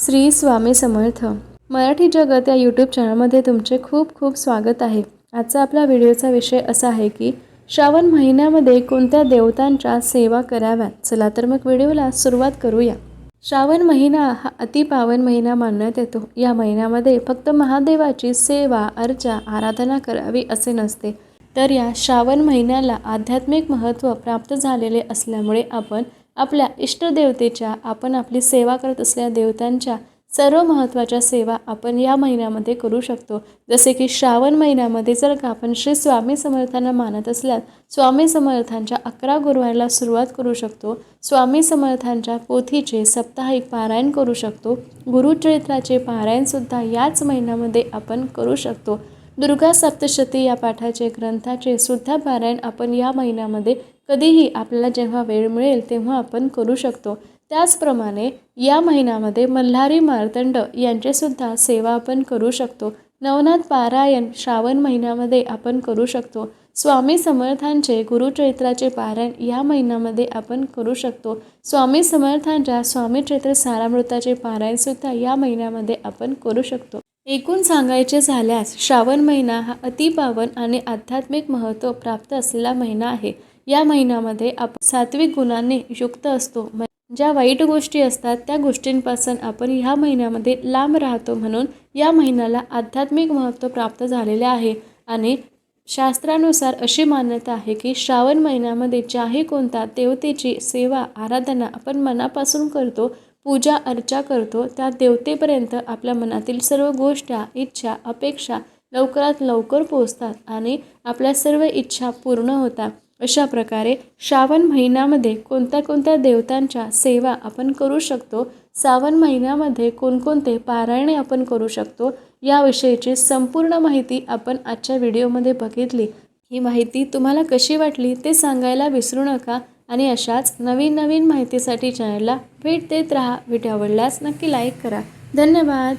श्री स्वामी समर्थ. मराठी जगत या यूट्यूब चॅनलमध्ये तुमचे खूप खूप स्वागत आहे. आजचा आपला व्हिडिओचा विषय असा आहे की श्रावण महिन्यामध्ये कोणत्या देवतांच्या सेवा कराव्यात? चला तर मग व्हिडिओला सुरुवात करूया. श्रावण महिना हा अतिपावन महिना मानण्यात येतो. या महिन्यामध्ये फक्त महादेवाची सेवा अर्चा आराधना करावी असे नसते. तर या श्रावण महिन्याला आध्यात्मिक महत्त्व प्राप्त झालेले असल्यामुळे आपण आपल्या इष्टदेवतेच्या आपण आपली सेवा करत असलेल्या देवतांच्या सर्व महत्त्वाच्या सेवा आपण या महिन्यामध्ये करू शकतो. जसे की श्रावण महिन्यामध्ये जर का आपण श्री स्वामी समर्थांना मानत असल्यास स्वामी समर्थांच्या अकरा गुरुवारला सुरुवात करू शकतो. स्वामी समर्थांच्या पोथीचे साप्ताहिक पारायण करू शकतो. गुरुचरित्राचे पारायणसुद्धा याच महिन्यामध्ये आपण करू शकतो. दुर्गा सप्तशती या पाठाचे ग्रंथाचे सुद्धा पारायण आपण या महिन्यामध्ये कधीही आपल्याला जेव्हा वेळ मिळेल तेव्हा आपण करू शकतो. त्याचप्रमाणे या महिन्यामध्ये मल्हारी मार्तंड यांचेसुद्धा सेवा आपण करू शकतो. नवनाथ पारायण श्रावण महिन्यामध्ये आपण करू शकतो. स्वामी समर्थांचे गुरुचरित्राचे पारायण या महिन्यामध्ये आपण करू शकतो. स्वामी समर्थांच्या स्वामी चैत्र सारामृताचे पारायणसुद्धा या महिन्यामध्ये आपण करू शकतो. एकूण सांगायचे झाल्यास श्रावण महिना हा अतिपावन आणि आध्यात्मिक महत्त्व प्राप्त असलेला महिना आहे. या महिन्यामध्ये आपण सात्विक गुणांनी युक्त असतो. ज्या वाईट गोष्टी असतात त्या गोष्टींपासून आपण ह्या महिन्यामध्ये लांब राहतो म्हणून या महिन्याला आध्यात्मिक महत्त्व प्राप्त झालेले आहे. आणि शास्त्रानुसार अशी मान्यता आहे की श्रावण महिन्यामध्ये ज्याही कोणता देवतेची सेवा आराधना आपण मनापासून करतो पूजा अर्चा करतो त्या देवतेपर्यंत आपल्या मनातील सर्व गोष्टी इच्छा अपेक्षा लवकरात लवकर पोचतात आणि आपल्या सर्व इच्छा पूर्ण होतात. अशा प्रकारे श्रावण महिन्यामध्ये कोणत्या कोणत्या देवतांच्या सेवा आपण करू शकतो? श्रावण महिन्यामध्ये कोणकोणते पारायणे आपण करू शकतो? याविषयीची संपूर्ण माहिती आपण आजच्या व्हिडिओमध्ये बघितली. ही माहिती तुम्हाला कशी वाटली ते सांगायला विसरू नका आणि अशाच नवीन नवीन माहितीसाठी चॅनलला भेट देत राहा. व्हिडिओ आवडल्यास नक्की लाईक करा. धन्यवाद.